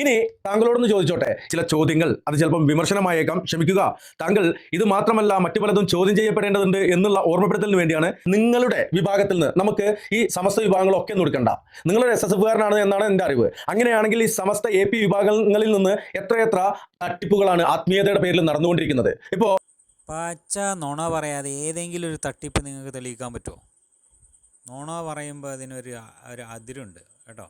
ഇനി താങ്കളോടൊന്ന് ചോദിച്ചോട്ടെ ചില ചോദ്യങ്ങൾ. അത് ചിലപ്പം വിമർശനമായേക്കാം. ക്ഷമിക്കുക. താങ്കൾ ഇത് മാത്രമല്ല മറ്റു പലതും ചോദ്യം ചെയ്യപ്പെടേണ്ടതുണ്ട് എന്നുള്ള ഓർമ്മപ്പെടുത്തലിന് വേണ്ടിയാണ് നിങ്ങളുടെ വിഭാഗത്തിൽ നിന്ന് നമുക്ക് ഈ സമസ്ത വിഭാഗങ്ങളൊക്കെ ഒന്നും എടുക്കണ്ട. നിങ്ങളൊരു എസ് എസ് എഫുകാരനാണ് എന്നാണ് എന്റെ അറിവ്. അങ്ങനെയാണെങ്കിൽ ഈ സമസ്ത എ പി വിഭാഗങ്ങളിൽ നിന്ന് എത്രയെത്ര തട്ടിപ്പുകളാണ് ആത്മീയതയുടെ പേരിൽ നടന്നുകൊണ്ടിരിക്കുന്നത്? ഇപ്പോ പച്ച നുണ പറയാതെ ഏതെങ്കിലും ഒരു തട്ടിപ്പ് നിങ്ങൾക്ക് തെളിയിക്കാൻ പറ്റുമോ? നുണ പറയുമ്പോൾ അതിനൊരു ഒരു അതിരുണ്ട് കേട്ടോ.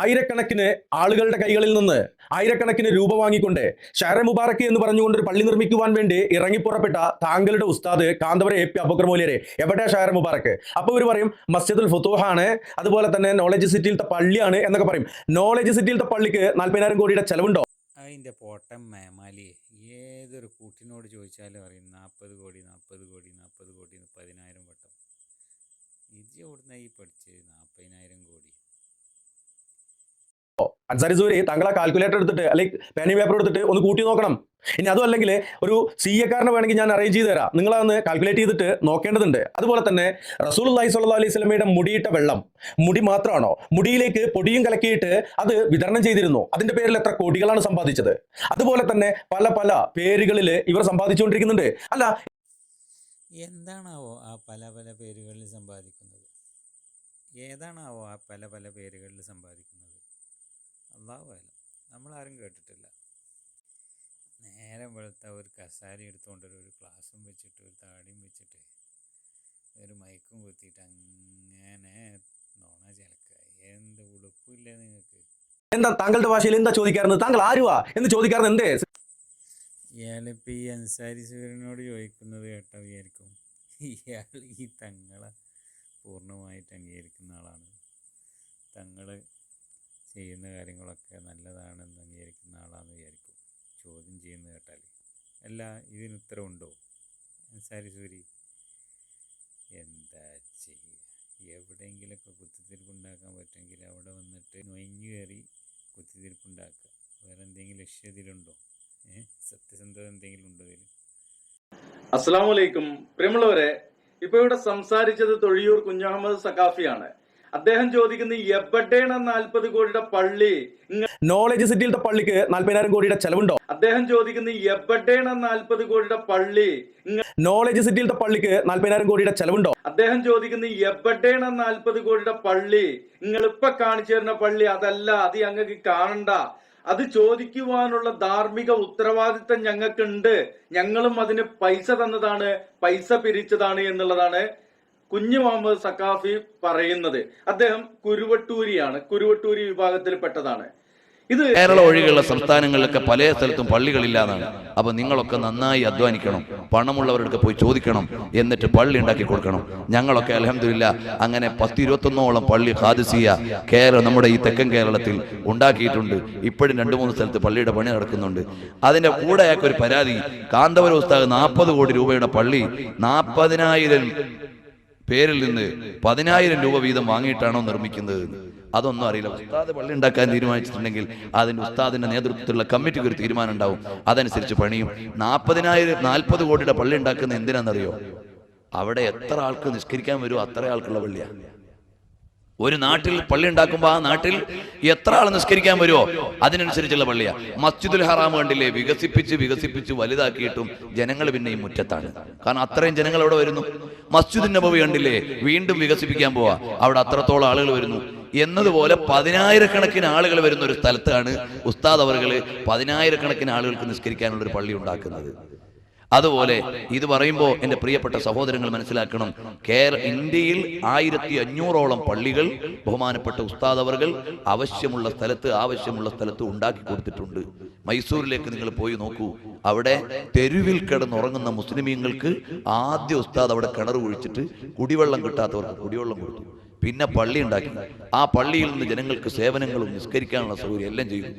ആയിരക്കണക്കിന് ആളുകളുടെ കൈകളിൽ നിന്ന് ആയിരക്കണക്കിന് രൂപ വാങ്ങിക്കൊണ്ട് ഷാര മുബാറക്ക് എന്ന് പറഞ്ഞുകൊണ്ട് ഒരു പള്ളി നിർമ്മിക്കുവാൻ വേണ്ടി ഇറങ്ങിപ്പുറപ്പെട്ട താങ്കളുടെ ഉസ്താദ് കാന്തപുര എ പി അബക്രമോലിയരെ മൗലിയരെ എവിടെ ഷാര മുബാറക്ക്? അപ്പൊ ഇവർ പറയും മസ്ജിദുൽ ഫുത്തൂഹാണ് അതുപോലെ തന്നെ നോളജ് സിറ്റിയിലത്തെ പള്ളിയാണ് എന്നൊക്കെ പറയും. നോളജ് സിറ്റിയിലത്തെ പള്ളിക്ക് നാൽപ്പതിനായിരം കോടിയുടെ ചെലവുണ്ടോ? അതിന്റെ പോട്ടം മേമാലി. ഏതൊരു കൂട്ടിനോട് ചോദിച്ചാലും അറിയും നാൽപ്പത് കോടി നാൽപ്പത് കോടി നാൽപ്പത് കോടി പതിനായിരം വട്ടം. ഇത് ഈ പഠിച്ച് നാൽപ്പതിനായിരം കോടി? അൻസാരി സൂരി താങ്കൾ ആ കാൽക്കുലേറ്റർ എടുത്തിട്ട് അല്ലെങ്കിൽ പേനി പേപ്പർ എടുത്തിട്ട് ഒന്ന് കൂട്ടി നോക്കണം. ഇനി അതും അല്ലെങ്കിൽ ഒരു സി എക്കാരനെ വേണമെങ്കിൽ ഞാൻ അറേഞ്ച് ചെയ്ത് തരാം. നിങ്ങളതൊന്ന് കാൽക്കുലേറ്റ് ചെയ്തിട്ട് നോക്കേണ്ടതുണ്ട്. അതുപോലെ തന്നെ റസൂൽ അള്ളഹി സ്വല്ലാ അലൈഹി സ്വലമയുടെ മുടിയിട്ട വെള്ളം മുടി മാത്രമാണോ? മുടിയിലേക്ക് പൊടിയും കലക്കിയിട്ട് അത് വിതരണം ചെയ്തിരുന്നു. അതിന്റെ പേരിൽ എത്ര കോടികളാണ് സമ്പാദിച്ചത്? അതുപോലെ തന്നെ പല പല പേരുകളിൽ ഇവർ സമ്പാദിച്ചുകൊണ്ടിരിക്കുന്നുണ്ട്. അല്ല എന്താണാവോ ആ പല പല പേരുകളിൽ സമ്പാദിക്കുന്നത്? ഏതാണാവോ ആ പല പല പേരുകളിൽ സമ്പാദിക്കുന്നത്? അള്ളാഹു നമ്മൾ നമ്മളാരും കേട്ടിട്ടില്ല. നേരം വെളുത്ത ഒരു കസാരി എടുത്തുകൊണ്ട് ഒരു ക്ലാസ്സും വെച്ചിട്ട് ഒരു താടിയും വെച്ചിട്ട് ഒരു മയക്കും കുത്തിയിട്ട് അങ്ങനെ നോണ ചിലക്കുക എന്ത് ഉടുപ്പില്ല നിങ്ങൾക്ക് എന്താ താങ്കളുടെ ഭാഷയിൽ എന്താ ചോദിക്കാറുണ്ട്? താങ്കൾ ആരുവാ എന്ന് ചോദിക്കാറുണ്ട് എന്തേ? ഇയാളിപ്പോൾ ഈ അൻസാരി സൂര്യനോട് ചോദിക്കുന്നത് കേട്ടാ വിചാരിക്കും. ഇയാൾ ഈ തങ്ങളെ പൂർണമായിട്ട് അംഗീകരിക്കുന്ന ആളാണ്. തങ്ങൾ ചെയ്യുന്ന കാര്യങ്ങളൊക്കെ നല്ലതാണെന്ന് അംഗീകരിക്കുന്ന ആളാണെന്ന് വിചാരിക്കും. ചോദ്യം ചെയ്യുന്നത് കേട്ടാൽ അല്ല ഇതിന് ഉത്തരവുണ്ടോ അൻസാരി സൂരി എന്താ ചെയ്യുക കുത്തിത്തിരിപ്പ് കുത്തിത്തിരിപ്പുണ്ടാക്കാൻ പറ്റുമെങ്കിൽ അവിടെ വന്നിട്ട് നൊയിഞ്ഞു കയറി കുത്തിത്തിരിപ്പുണ്ടാക്കുക. വേറെ എന്തെങ്കിലും ലക്ഷ്യം ഇതിലുണ്ടോ? ഏ? സത്യസന്ധത എന്തെങ്കിലും ഉണ്ടോ ഇതിൽ അസ്സാം വലൈക്കും പ്രിയമുള്ളവരെ ഇപ്പൊ ഇവിടെ സംസാരിച്ചത് തൊഴിയൂർ കുഞ്ഞഹമ്മദ് സഖാഫിയാണ്. അദ്ദേഹം ചോദിക്കുന്നത് എവിടെയാണ് നാൽപ്പത് കോടിയുടെ പള്ളി? നോളജ് സിറ്റിയിലത്തെ പള്ളിക്ക് നാൽപ്പതിനായിരം കോടിയുടെ ചെലവുണ്ടോ? അദ്ദേഹം ചോദിക്കുന്നത് എവിടെയാണ് നാൽപ്പത് കോടിയുടെ പള്ളി? നോളജ് സിറ്റിയിലത്തെ പള്ളിക്ക് നാൽപ്പതിനായിരം കോടിയുടെ ചെലവുണ്ടോ? അദ്ദേഹം ചോദിക്കുന്നത് എവിടെയാണ് നാൽപ്പത് കോടിയുടെ പള്ളി? നിങ്ങൾ ഇപ്പൊ കാണിച്ചു തരുന്ന പള്ളി അതല്ല അത് ഞങ്ങൾക്ക് കാണണ്ട. അത് ചോദിക്കുവാനുള്ള ധാർമ്മിക ഉത്തരവാദിത്തം ഞങ്ങൾക്കുണ്ട് ഞങ്ങളും അതിന് പൈസ തന്നതാണ് പൈസ പിരിച്ചതാണ് എന്നുള്ളതാണ് കുഞ്ഞു മുഹമ്മദ് സക്കാഫി പറയുന്നത്. അദ്ദേഹം കുരുവട്ടൂരിയാണ് കുരുവട്ടൂരി വിഭാഗത്തിൽപ്പെട്ടതാണ്. ഇത് കേരള ഒഴികെയുള്ള സംസ്ഥാനങ്ങളിലൊക്കെ പല സ്ഥലത്തും പള്ളികളില്ലാതാണ് അപ്പൊ നിങ്ങളൊക്കെ നന്നായി അധ്വാനിക്കണം പണമുള്ളവരുടെ പോയി ചോദിക്കണം എന്നിട്ട് പള്ളി ഉണ്ടാക്കി കൊടുക്കണം. ഞങ്ങളൊക്കെ അലഹമില്ല അങ്ങനെ പത്തിരുപത്തൊന്നോളം പള്ളി ഹാദിസിയ കേരള നമ്മുടെ ഈ തെക്കൻ കേരളത്തിൽ ഉണ്ടാക്കിയിട്ടുണ്ട്. ഇപ്പോഴും രണ്ട് മൂന്ന് സ്ഥലത്ത് പള്ളിയുടെ പണി നടക്കുന്നുണ്ട്. അതിന്റെ കൂടെ ഒരു പരാതി കാന്തപുര ഉസ്താദ് നാൽപ്പത് കോടി രൂപയുടെ പള്ളി നാൽപ്പതിനായിരം പേരിൽ നിന്ന് പതിനായിരം രൂപ വീതം വാങ്ങിയിട്ടാണോ നിർമ്മിക്കുന്നത്? അതൊന്നും അറിയില്ല. ഉസ്താദ് പള്ളി ഉണ്ടാക്കാൻ തീരുമാനിച്ചിട്ടുണ്ടെങ്കിൽ അതിന് ഉസ്താദിന്റെ നേതൃത്വത്തിലുള്ള കമ്മിറ്റിക്ക് ഒരു തീരുമാനം ഉണ്ടാവും അതനുസരിച്ച് പണിയും. നാൽപ്പതിനായിരം നാൽപ്പത് കോടിയുടെ പള്ളി ഉണ്ടാക്കുന്ന എന്തിനാണെന്നറിയോ? അവിടെ എത്ര ആൾക്ക് നിഷ്കരിക്കാൻ വരുമോ അത്ര ആൾക്കുള്ള പള്ളിയാണ് ഒരു നാട്ടിൽ പള്ളി ഉണ്ടാക്കുമ്പോൾ ആ നാട്ടിൽ എത്ര ആൾ നിസ്കരിക്കാൻ വരുമോ അതിനനുസരിച്ചുള്ള പള്ളിയാ. മസ്ജിദുൽ ഹറാം കണ്ടില്ലേ? വികസിപ്പിച്ച് വികസിപ്പിച്ച് വലുതാക്കിയിട്ടും ജനങ്ങൾ പിന്നെ ഈ മുറ്റത്താണ്. കാരണം അത്രയും ജനങ്ങൾ അവിടെ വരുന്നു. മസ്ജിദ് നബവി കണ്ടില്ലേ? വീണ്ടും വികസിപ്പിക്കാൻ പോവാ. അവിടെ അത്രത്തോളം ആളുകൾ വരുന്നു. എന്നതുപോലെ പതിനായിരക്കണക്കിന് ആളുകൾ വരുന്ന ഒരു സ്ഥലത്താണ് ഉസ്താദ് അവർ പതിനായിരക്കണക്കിന് ആളുകൾക്ക് നിസ്കരിക്കാനുള്ള ഒരു പള്ളി ഉണ്ടാക്കുന്നത്. അതുപോലെ ഇത് പറയുമ്പോൾ എന്റെ പ്രിയപ്പെട്ട സഹോദരങ്ങൾ മനസ്സിലാക്കണം. കേരള ഇന്ത്യയിൽ ആയിരത്തി അഞ്ഞൂറോളം പള്ളികൾ ബഹുമാനപ്പെട്ട ഉസ്താദ് അവർകൾ ആവശ്യമുള്ള സ്ഥലത്ത് ആവശ്യമുള്ള സ്ഥലത്ത് ഉണ്ടാക്കി കൊടുത്തിട്ടുണ്ട്. മൈസൂരിലേക്ക് നിങ്ങൾ പോയി നോക്കൂ. അവിടെ തെരുവിൽ കിടന്നുറങ്ങുന്ന മുസ്ലിമീങ്ങൾക്ക് ആദ്യ ഉസ്താദ് അവിടെ കിണർ കുഴിച്ചിട്ട് കുടിവെള്ളം കിട്ടാത്തവർക്ക് കുടിവെള്ളം കൊടുത്തു. പിന്നെ പള്ളി ഉണ്ടാക്കി. ആ പള്ളിയിൽ നിന്ന് ജനങ്ങൾക്ക് സേവനങ്ങളും നിസ്കരിക്കാനുള്ള സൗകര്യം എല്ലാം ചെയ്തു.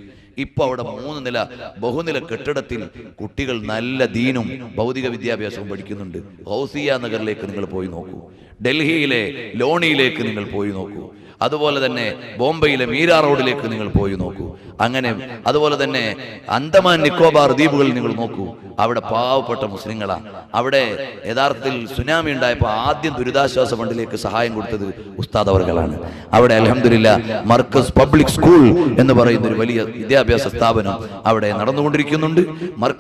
ഇപ്പൊ അവിടെ മൂന്ന് നില ബഹുനില കെട്ടിടത്തിൽ കുട്ടികൾ നല്ല ദീനും ഭൗതിക വിദ്യാഭ്യാസവും പഠിക്കുന്നുണ്ട്. ഹൗസിയ നഗറിലേക്ക് നിങ്ങൾ പോയി നോക്കൂ. ഡൽഹിയിലെ ലോണിയിലേക്ക് നിങ്ങൾ പോയി നോക്കൂ. അതുപോലെ തന്നെ ബോംബെയിലെ മീരാ റോഡിലേക്ക് നിങ്ങൾ പോയി നോക്കൂ. അങ്ങനെ അതുപോലെ തന്നെ അന്തമാൻ നിക്കോബാർ ദ്വീപുകളിൽ നിങ്ങൾ നോക്കൂ. അവിടെ പാവപ്പെട്ട മുസ്ലിങ്ങളാ. അവിടെ യഥാർത്ഥത്തിൽ സുനാമി ഉണ്ടായപ്പോൾ ആദ്യം ദുരിതാശ്വാസ ഫണ്ടിലേക്ക് സഹായം കൊടുത്തത് ഉസ്താദ് അവർകളാണ്. അവിടെ അലഹമില്ല മർക്കസ് പബ്ലിക് സ്കൂൾ എന്ന് പറയുന്ന ഒരു വലിയ വിദ്യാഭ്യാസ സ്ഥാപനം അവിടെ നടന്നുകൊണ്ടിരിക്കുന്നുണ്ട്.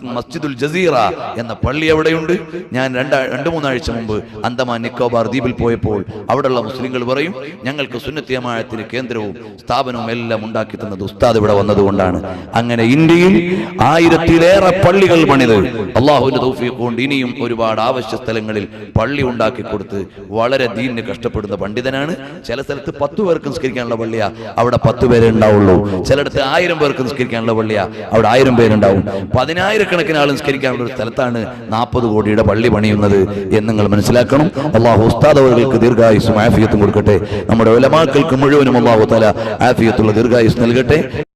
മസ്ജിദുൽ ജസീറ എന്ന പള്ളി അവിടെയുണ്ട്. ഞാൻ രണ്ടാ രണ്ട് മൂന്നാഴ്ച മുമ്പ് അന്തമാൻ നിക്കോബാർ ദ്വീപിൽ പോയപ്പോൾ അവിടെയുള്ള മുസ്ലിങ്ങൾ പറയും ഞങ്ങൾക്ക് സുന്നത്തിയമായത്തിന് കേന്ദ്രവും സ്ഥാപനവും എല്ലാം ഉണ്ടാക്കി തന്നത് ഉസ്താദ് ഇവിടെ വന്നതുകൊണ്ടാണ്. അങ്ങനെ ഇന്ത്യയിൽ ആയിരത്തിലേറെ പള്ളികൾ പണിത്. അള്ളാഹുവിന്റെ തൗഫീഖ് കൊണ്ട് ഇനിയും ഒരുപാട് ആവശ്യ സ്ഥലങ്ങളിൽ പള്ളി ഉണ്ടാക്കി കൊടുത്ത് വളരെ ദീനിന് കഷ്ടപ്പെടുന്ന പണ്ഡിതനാണ്. ചില സ്ഥലത്ത് പത്തു പേർക്ക് നിസ്കരിക്കാനുള്ള പള്ളിയാ. അവിടെ പത്ത് പേരെ ഉണ്ടാവുള്ളൂ. ചിലയിടത്ത് ആയിരം പേർക്ക് നിസ്കരിക്കാനുള്ള പള്ളിയാ. അവിടെ ആയിരം പേരുണ്ടാവും. പതിനായിരക്കണക്കിന് ആൾ നിസ്കരിക്കാനുള്ള ഒരു സ്ഥലത്താണ് നാൽപ്പത് കോടിയുടെ പള്ളി പണിയുന്നത് എന്ന് നിങ്ങൾ മനസ്സിലാക്കണം. അള്ളാഹു ഉസ്താദ് അവർക്ക് ദീർഘായുസും ആഫിയത്തും കൊടുക്കട്ടെ. നമ്മുടെ ഒലമാക്കൾക്ക് മുഴുവനും അള്ളാഹു തല ആഫിയത്തുള്ള ദീർഘായുസ് നൽകട്ടെ.